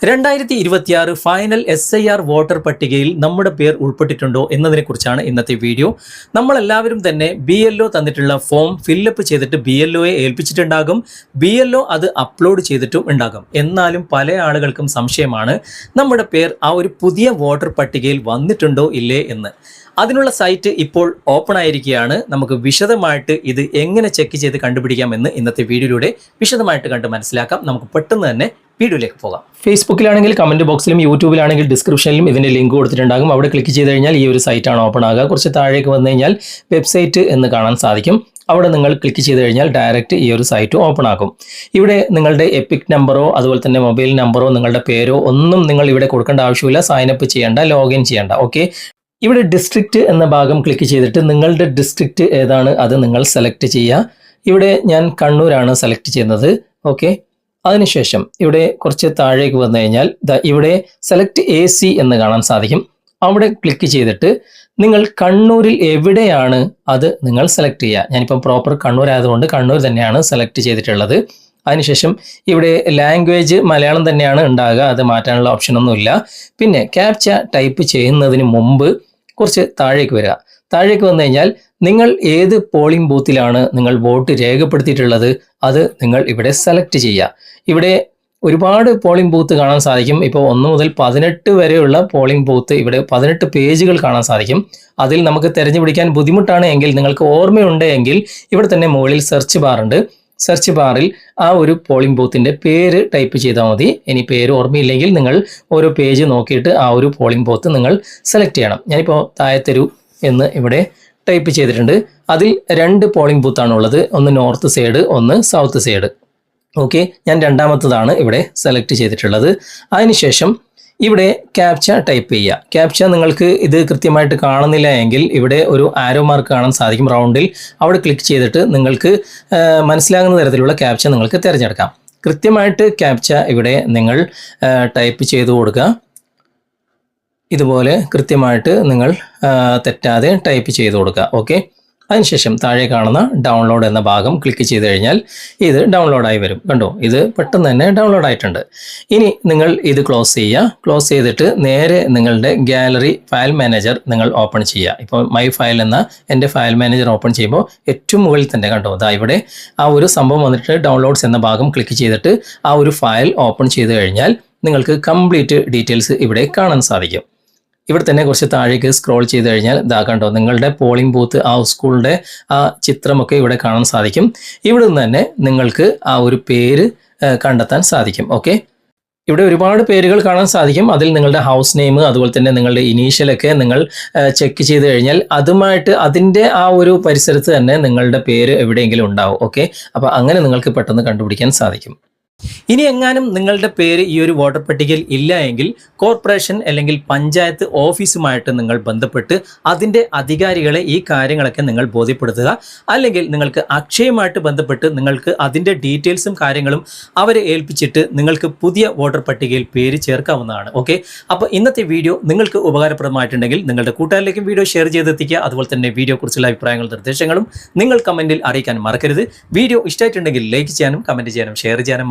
രണ്ടായിരത്തി ഇരുപത്തിയാറ് final S I R voter പട്ടികയിൽ നമ്മുടെ പേർ ഉൾപ്പെട്ടിട്ടുണ്ടോ എന്നതിനെക്കുറിച്ചാണ് ഇന്നത്തെ വീഡിയോ നമ്മളെല്ലാവരും തന്നെ ബി എൽ ഒ തന്നിട്ടുള്ള ഫോം ഫില്ലപ്പ് ചെയ്തിട്ട് ബി എൽ ഒയെ ഏൽപ്പിച്ചിട്ടുണ്ടാകും. ബി എൽ ഒ അത് അപ്ലോഡ് ചെയ്തിട്ടും ഉണ്ടാകും. എന്നാലും പല ആളുകൾക്കും സംശയമാണ് നമ്മുടെ പേർ ആ ഒരു പുതിയ വോട്ടർ പട്ടികയിൽ വന്നിട്ടുണ്ടോ ഇല്ലേ എന്ന്. അതിനുള്ള സൈറ്റ് ഇപ്പോൾ ഓപ്പൺ ആയിരിക്കുകയാണ്. നമുക്ക് വിശദമായിട്ട് ഇത് എങ്ങനെ ചെക്ക് ചെയ്ത് കണ്ടുപിടിക്കാമെന്ന് ഇന്നത്തെ വീഡിയോയിലൂടെ വിശദമായിട്ട് കണ്ട് മനസ്സിലാക്കാം. നമുക്ക് പെട്ടെന്ന് തന്നെ വീഡിയോയിലേക്ക് പോകാം. ഫേസ്ബുക്കിലാണെങ്കിൽ കമന്റ് ബോക്സിലും യൂട്യൂബിലാണെങ്കിൽ ഡിസ്ക്രിപ്ഷനിലും ഇതിന്റെ ലിങ്ക് കൊടുത്തിട്ടുണ്ടാകും. അവിടെ ക്ലിക്ക് ചെയ്ത് കഴിഞ്ഞാൽ ഈ ഒരു സൈറ്റാണ് ഓപ്പൺ ആകുക. കുറച്ച് താഴേക്ക് വന്നു കഴിഞ്ഞാൽ വെബ്സൈറ്റ് എന്ന് കാണാൻ സാധിക്കും. അവിടെ നിങ്ങൾ ക്ലിക്ക് ചെയ്ത് കഴിഞ്ഞാൽ ഡയറക്റ്റ് ഈ ഒരു സൈറ്റ് ഓപ്പൺ ആക്കും. ഇവിടെ നിങ്ങളുടെ എപ്പിക് നമ്പറോ അതുപോലെ തന്നെ മൊബൈൽ നമ്പറോ നിങ്ങളുടെ പേരോ ഒന്നും നിങ്ങൾ ഇവിടെ കൊടുക്കേണ്ട ആവശ്യമില്ല. സൈനപ്പ് ചെയ്യേണ്ട ലോഗിൻ ചെയ്യേണ്ട. ഓക്കെ ഇവിടെ ഡിസ്ട്രിക്റ്റ് എന്ന ഭാഗം ക്ലിക്ക് ചെയ്തിട്ട് നിങ്ങളുടെ ഡിസ്ട്രിക്റ്റ് ഏതാണ് അത് നിങ്ങൾ സെലക്ട് ചെയ്യുക. ഇവിടെ ഞാൻ കണ്ണൂരാണ് സെലക്ട് ചെയ്യുന്നത്. ഓക്കെ അതിനുശേഷം ഇവിടെ കുറച്ച് താഴേക്ക് വന്നു കഴിഞ്ഞാൽ ഇവിടെ സെലക്ട് എ സി എന്ന് കാണാൻ സാധിക്കും. അവിടെ ക്ലിക്ക് ചെയ്തിട്ട് നിങ്ങൾ കണ്ണൂരിൽ എവിടെയാണ് അത് നിങ്ങൾ സെലക്ട് ചെയ്യുക. ഞാനിപ്പം പ്രോപ്പർ കണ്ണൂർ ആയതുകൊണ്ട് കണ്ണൂർ തന്നെയാണ് സെലക്ട് ചെയ്തിട്ടുള്ളത്. അതിനുശേഷം ഇവിടെ ലാംഗ്വേജ് മലയാളം തന്നെയാണ് ഉണ്ടാകുക. അത് മാറ്റാനുള്ള ഓപ്ഷനൊന്നുമില്ല പിന്നെ ക്യാപ്ച ടൈപ്പ് ചെയ്യുന്നതിന് മുമ്പ് കുറച്ച് താഴേക്ക് വരിക. താഴേക്ക് വന്നു കഴിഞ്ഞാൽ നിങ്ങൾ ഏത് പോളിംഗ് ബൂത്തിലാണ് നിങ്ങൾ വോട്ട് രേഖപ്പെടുത്തിയിട്ടുള്ളത് അത് നിങ്ങൾ ഇവിടെ സെലക്ട് ചെയ്യുക. ഇവിടെ ഒരുപാട് പോളിംഗ് ബൂത്ത് കാണാൻ സാധിക്കും. ഇപ്പോൾ ഒന്ന് മുതൽ പതിനെട്ട് വരെയുള്ള പോളിംഗ് ബൂത്ത് ഇവിടെ പതിനെട്ട് പേജുകൾ കാണാൻ സാധിക്കും. അതിൽ നമുക്ക് തിരഞ്ഞുപിടിക്കാൻ ബുദ്ധിമുട്ടാണ് എങ്കിൽ നിങ്ങൾക്ക് ഓർമ്മയുണ്ട് എങ്കിൽ ഇവിടെ തന്നെ മുകളിൽ സെർച്ച് ബാറുണ്ട് സെർച്ച് ബാറിൽ ആ ഒരു പോളിംഗ് ബൂത്തിന്റെ പേര് ടൈപ്പ് ചെയ്താൽ മതി. ഇനി പേര് ഓർമ്മയില്ലെങ്കിൽ നിങ്ങൾ ഓരോ പേജ് നോക്കിയിട്ട് ആ ഒരു പോളിംഗ് ബൂത്ത് നിങ്ങൾ സെലക്ട് ചെയ്യണം. ഞാനിപ്പോൾ താഴത്തൊരു എന്ന് ഇവിടെ ടൈപ്പ് ചെയ്തിട്ടുണ്ട്. അതിൽ രണ്ട് പോളിംഗ് ബൂത്താണ് ഉള്ളത്. ഒന്ന് നോർത്ത് സൈഡ് ഒന്ന് സൗത്ത് സൈഡ് ഓക്കെ ഞാൻ രണ്ടാമത്തതാണ് ഇവിടെ സെലക്ട് ചെയ്തിട്ടുള്ളത്. അതിനുശേഷം ഇവിടെ ക്യാപ്ച ടൈപ്പ് ചെയ്യുക. ക്യാപ്ച നിങ്ങൾക്ക് ഇത് കൃത്യമായിട്ട് കാണുന്നില്ല എങ്കിൽ ഇവിടെ ഒരു ആരോ മാർക്ക് കാണാൻ സാധിക്കും റൗണ്ടിൽ അവിടെ ക്ലിക്ക് ചെയ്തിട്ട് നിങ്ങൾക്ക് മനസ്സിലാകുന്ന തരത്തിലുള്ള ക്യാപ്ച നിങ്ങൾക്ക് തിരഞ്ഞെടുക്കാം. കൃത്യമായിട്ട് ക്യാപ്ച ഇവിടെ നിങ്ങൾ ടൈപ്പ് ചെയ്തു കൊടുക്കുക. ഇതുപോലെ കൃത്യമായിട്ട് നിങ്ങൾ തെറ്റാതെ ടൈപ്പ് ചെയ്ത് കൊടുക്കുക. ഓക്കെ അതിനുശേഷം താഴെ കാണുന്ന ഡൗൺലോഡ് എന്ന ഭാഗം ക്ലിക്ക് ചെയ്ത് കഴിഞ്ഞാൽ ഇത് ഡൗൺലോഡായി വരും. കണ്ടോ? ഇത് പെട്ടെന്ന് തന്നെ ഡൗൺലോഡ് ആയിട്ടുണ്ട്. ഇനി നിങ്ങൾ ഇത് ക്ലോസ് ചെയ്യുക. ക്ലോസ് ചെയ്തിട്ട് നേരെ നിങ്ങളുടെ ഗാലറി ഫയൽ മാനേജർ നിങ്ങൾ ഓപ്പൺ ചെയ്യുക. ഇപ്പോൾ മൈ ഫയൽ എന്ന എന്റെ ഫയൽ മാനേജർ ഓപ്പൺ ചെയ്യുമ്പോൾ ഏറ്റവും മുകളിൽ തന്നെ കണ്ടോ? അതാ ഇവിടെ ആ ഒരു സംഭവം വന്നിട്ട് ഡൗൺലോഡ്സ് എന്ന ഭാഗം ക്ലിക്ക് ചെയ്തിട്ട് ആ ഒരു ഫയൽ ഓപ്പൺ ചെയ്ത് കഴിഞ്ഞാൽ നിങ്ങൾക്ക് കംപ്ലീറ്റ് ഡീറ്റെയിൽസ് ഇവിടെ കാണാൻ സാധിക്കും. ഇവിടെ തന്നെ കുറച്ച് താഴേക്ക് സ്ക്രോൾ ചെയ്ത് കഴിഞ്ഞാൽ ഇതാ കണ്ടോ നിങ്ങളുടെ പോളിംഗ് ബൂത്ത് ആ സ്കൂളിന്റെ ആ ചിത്രമൊക്കെ ഇവിടെ കാണാൻ സാധിക്കും. ഇവിടെ നിന്ന് തന്നെ നിങ്ങൾക്ക് ആ ഒരു പേര് കണ്ടെത്താൻ സാധിക്കും ഓക്കെ? ഇവിടെ ഒരുപാട് പേരുകൾ കാണാൻ സാധിക്കും. അതിൽ നിങ്ങളുടെ ഹൗസ് നെയിം അതുപോലെ തന്നെ നിങ്ങളുടെ ഇനീഷ്യലൊക്കെ നിങ്ങൾ ചെക്ക് ചെയ്ത് കഴിഞ്ഞാൽ അതുമായിട്ട് അതിന്റെ ആ ഒരു പരിസരത്ത് തന്നെ നിങ്ങളുടെ പേര് എവിടെയെങ്കിലും ഉണ്ടാവും ഓക്കെ? അപ്പോൾ അങ്ങനെ നിങ്ങൾക്ക് പെട്ടെന്ന് കണ്ടുപിടിക്കാൻ സാധിക്കും. ഇനി എങ്ങാനും നിങ്ങളുടെ പേര് ഈ ഒരു വോട്ടർ പട്ടികയിൽ ഇല്ല എങ്കിൽ കോർപ്പറേഷൻ അല്ലെങ്കിൽ പഞ്ചായത്ത് ഓഫീസുമായിട്ട് നിങ്ങൾ ബന്ധപ്പെട്ട് അതിന്റെ അധികാരികളെ ഈ കാര്യങ്ങളൊക്കെ നിങ്ങൾ ബോധ്യപ്പെടുത്തുക. അല്ലെങ്കിൽ നിങ്ങൾക്ക് അക്ഷയമായിട്ട് ബന്ധപ്പെട്ട് നിങ്ങൾക്ക് അതിന്റെ ഡീറ്റെയിൽസും കാര്യങ്ങളും അവരെ ഏൽപ്പിച്ചിട്ട് നിങ്ങൾക്ക് പുതിയ വോട്ടർ പട്ടികയിൽ പേര് ചേർക്കാവുന്നതാണ്. ഓക്കെ? അപ്പോൾ ഇന്നത്തെ വീഡിയോ നിങ്ങൾക്ക് ഉപകാരപ്രദമായിട്ടുണ്ടെങ്കിൽ നിങ്ങളുടെ കൂട്ടുകാരിലേക്കും വീഡിയോ ഷെയർ ചെയ്തെത്തിക്കുക. അതുപോലെ തന്നെ വീഡിയോ കുറിച്ചുള്ള അഭിപ്രായങ്ങളും നിർദ്ദേശങ്ങളും നിങ്ങൾ കമന്റിൽ അറിയിക്കാൻ മറക്കരുത്. വീഡിയോ ഇഷ്ടമായിട്ടുണ്ടെങ്കിൽ ലൈക്ക് ചെയ്യാനും കമന്റ് ചെയ്യാനും ഷെയർ ചെയ്യാനും